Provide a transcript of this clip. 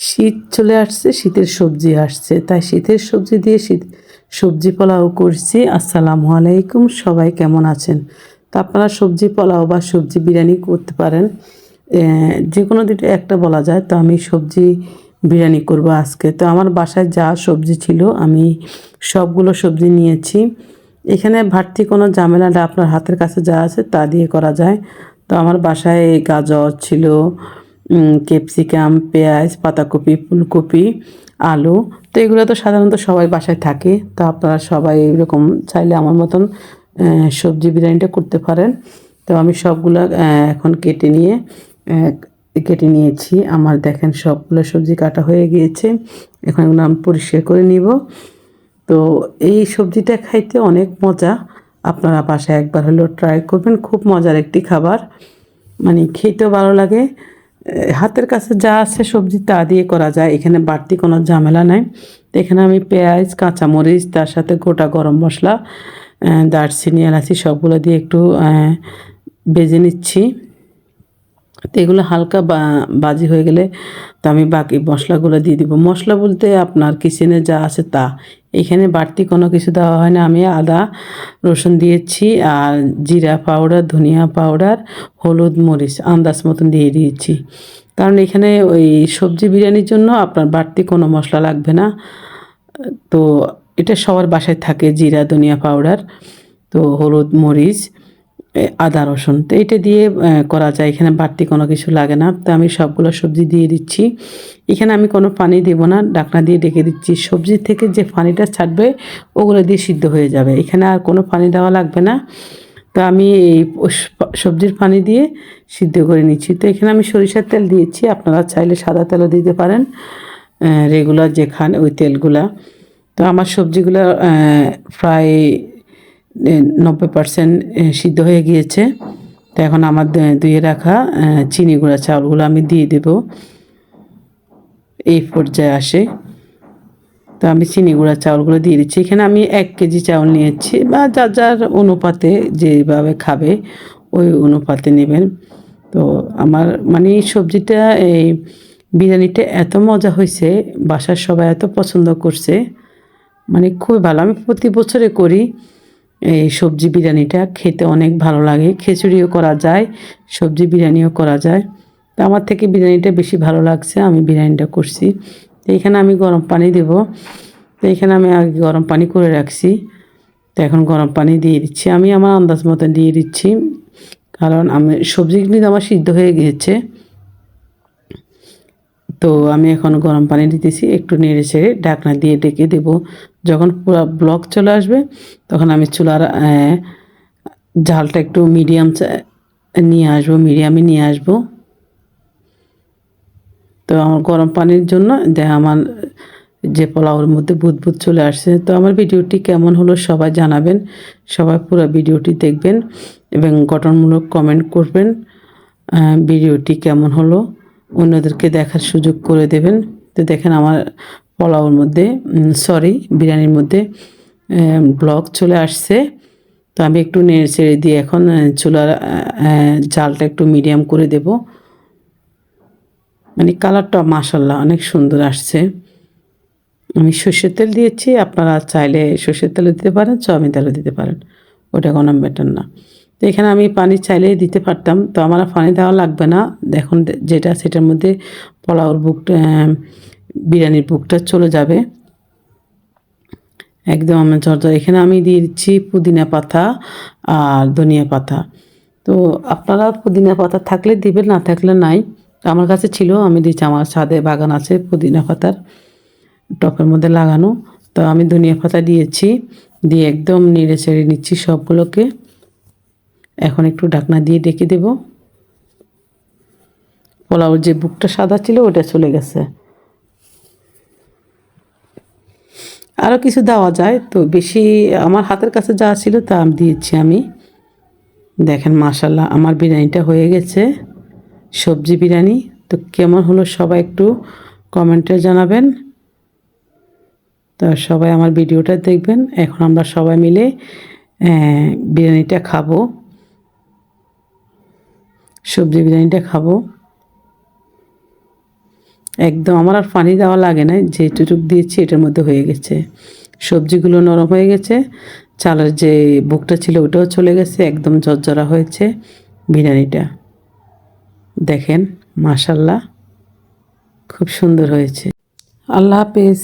শীত চলে আসছে, শীতের সবজি আসছে। তাই শীতের সবজি দিয়ে শীত, সবজি পোলাও করছি। আসসালামু আলাইকুম, সবাই কেমন আছেন? তা আপনারা সবজি পোলাও বা সবজি বিরিয়ানি করতে পারেন। যে কোনো দুটো একটা বলা যায়, তো আমি সবজি বিরিয়ানি করব আজকে। তো আমার বাসায় যা সবজি ছিল, আমি সবগুলো সবজি নিয়েছি। এখানে ভাটতি কোনো ঝামেলাটা আপনার হাতের কাছে যা আছে তা দিয়ে করা যায়। তো আমার বাসায় গাজর ছিল ক্যাপসিকাম পেঁয়াজ, পাতাকপি, ফুলকপি, আলু। তো এগুলো তো সাধারণত সবাই বাসায় থাকে। তো আপনারা সবাই এরকম চাইলে আমার মতন সবজি বিরিয়ানিটা করতে পারেন। তো আমি সবগুলো এখন কেটে নিয়ে কেটে নিয়েছি। আমার দেখেন সবগুলো সবজি কাটা হয়ে গিয়েছে। এখন এগুলো আমি পরিষ্কার করে নিব। তো এই সবজিটা খাইতে অনেক মজা। আপনারা বাসায় একবার হলেও ট্রাই করবেন। খুব মজার একটি খাবার। মানে খেতেও ভালো লাগে। হাতের কাছে যা আছে সবজি তা দিয়ে করা যায়। এখানে বাড়তি কোনো ঝামেলা নাই। এখানে আমি পেঁয়াজ, কাঁচামরিচ, তার সাথে গোটা গরম মশলা দারচিনি, এলাচি সবগুলো দিয়ে একটু বেজে নিচ্ছি। তো এগুলো হালকা বাজি হয়ে গেলে তো আমি বাকি মশলাগুলো দিয়ে দিব। মশলা বলতে আপনার কিচেনে যা আছে তা। এখানে বাড়তি কোনো কিছু দেওয়া হয় না। আমি আদা, রসুন দিয়েছি আর জিরা পাউডার ধনিয়া পাউডার হলুদ মরিচ আন্দাজ মতন দিয়ে দিয়েছি। কারণ এখানে ওই সবজি বিরিয়ানির জন্য আপনার বাড়তি কোনো মশলা লাগবে না। তো এটা সবার বাসায় থাকে, জিরা, ধনিয়া পাউডার তো হলুদ, মরিচ। আদা, রসুন। তো এটা দিয়ে করা যায়। এখানে বাড়তি কোনো কিছু লাগে না। তো আমি সবগুলো সবজি দিয়ে দিচ্ছি। এখানে আমি কোনো পানি দেব না। ডাকনা দিয়ে ডেকে দিচ্ছি। সবজি থেকে যে পানিটা ছাড়বে ওগুলো দিয়ে সিদ্ধ হয়ে যাবে। এখানে আর কোনো পানি দেওয়া লাগবে না। তো আমি এই সবজির পানি দিয়ে সিদ্ধ করে নিচ্ছি। তো এখানে আমি সরিষার তেল দিয়েছি। আপনারা চাইলে সাদা তেলও দিতে পারেন। রেগুলার যে খান ওই তেলগুলা। তো আমার সবজিগুলো প্রায় নব্বই পার্সেন্ট সিদ্ধ হয়ে গিয়েছে। তো এখন আমার ধুয়ে রাখা চিনি গুঁড়া চাউলগুলো আমি দিয়ে দেব। এই পর্যায়ে আসে। তো আমি চিনি গুঁড়া চাউলগুলো দিয়ে দিচ্ছি। এখানে আমি এক কেজি চাউল নিয়েছি, বা যার যার অনুপাতে যেভাবে খাবে, ওই অনুপাতে নেবেন। তো আমার মানে সবজিটা, এই বিরিয়ানিটা এত মজা হয়েছে, বাসার সবাই এত পছন্দ করছে। মানে খুবই ভালো। আমি প্রতি বছরে করি। এই সবজি বিরিয়ানিটা খেতে অনেক ভালো লাগে। খিচুড়িও করা যায়, সবজি বিরিয়ানিও করা যায়। তো আমার থেকে বিরিয়ানিটা বেশি ভালো লাগছে, আমি বিরিয়ানিটা করছি। তো এখানে আমি গরম পানি দেব। তো এখানে আমি আগে গরম পানি করে রাখছি। তো এখন গরম পানি দিয়ে দিচ্ছি। আমি আমার আন্দাজ মতো দিয়ে দিচ্ছি। কারণ আমি সবজি কিন্তু আমার সিদ্ধ হয়ে গিয়েছে। তো আমি এখন গরম পানি দিতেছি, একটু নেড়ে ছেড়ে ঢাকনা দিয়ে ডেকে দেব। যখন পুরো ব্লক চলে আসবে, তখন আমি চুলার ঝালটা একটু মিডিয়াম নিয়ে আসব, মিডিয়ামে নিয়ে আসব। তো আমার গরম পানির জন্য দেখ আমার, যে পোলাওর মধ্যে বুদবুদ চলে আসছে। তো আমার ভিডিওটি কেমন হলো সবাই জানাবেন, সবাই পুরো ভিডিওটি দেখবেন এবং গঠনমূলক কমেন্ট করবেন ভিডিওটি কেমন হলো। অন্যদেরকে দেখার সুযোগ করে দেবেন। তো দেখেন আমার পোলাওর মধ্যে সরি বিরিয়ানির মধ্যে ব্লক চলে আসছে। তো আমি একটু নেড়ে ছেড়ে দিয়ে এখন চুলার জালটা একটু মিডিয়াম করে দেবো। মানে কালারটা মাসাল্লাহ অনেক সুন্দর আসছে। আমি সর্ষের তেল দিয়েছি, আপনারা চাইলে সর্ষের তেলও দিতে পারেন সয়াবিন তেলও দিতে পারেন। ওটা কোনো ম্যাটার না। তো এখানে আমি পানি চাইলে দিতে পারতাম, তো আমার পানি দেওয়া লাগবে না। দেখুন, যেটা সেটার মধ্যে পোলাওর বুকটা বিরিয়ানির বুকটা চলে যাবে। একদম আমার ঝরঝর। এখানে আমি দিয়ে দিচ্ছি পুদিনা পাতা আর ধনিয়া পাতা। তো আপনারা পুদিনা পাতা থাকলে দিবেন, না থাকলে নাই। আমার কাছে ছিল, আমি দিচ্ছি আমার ছাদে বাগান আছে পুদিনা পাতার টপের মধ্যে লাগানো। তো আমি ধনিয়া পাতা দিয়েছি, দিয়ে একদম নেড়ে ছেড়ে নিচ্ছি সবগুলোকে। এখন একটু ঢাকনা দিয়ে ডেকে দেব। পোলাওর যে বুকটা সাদা ছিল, ওটা চলে গেছে। আরও কিছু দেওয়া যায়, তো বেশি আমার হাতের কাছে যা ছিল তা দিয়েছি আমি। দেখেন মাশাল্লাহ আমার বিরিয়ানিটা হয়ে গেছে। সবজি বিরিয়ানি, তো কেমন হলো সবাই একটু কমেন্টে জানাবেন। তো সবাই আমার ভিডিওটা দেখবেন। এখন আমরা সবাই মিলে বিরিয়ানিটা খাব। সবজি বিরিয়ানিটা খাব। একদম আমার আর পানি দেওয়া লাগে না যেটুক দিয়েছি এটার মধ্যে হয়ে গেছে। সবজিগুলো নরম হয়ে গেছে, চালের যে বুকটা ছিল ওটাও চলে গেছে, একদম ঝরঝরা হয়েছে বিরিয়ানিটা। দেখেন মাশাল্লাহ খুব সুন্দর হয়েছে। আল্লাহ হাফেজ।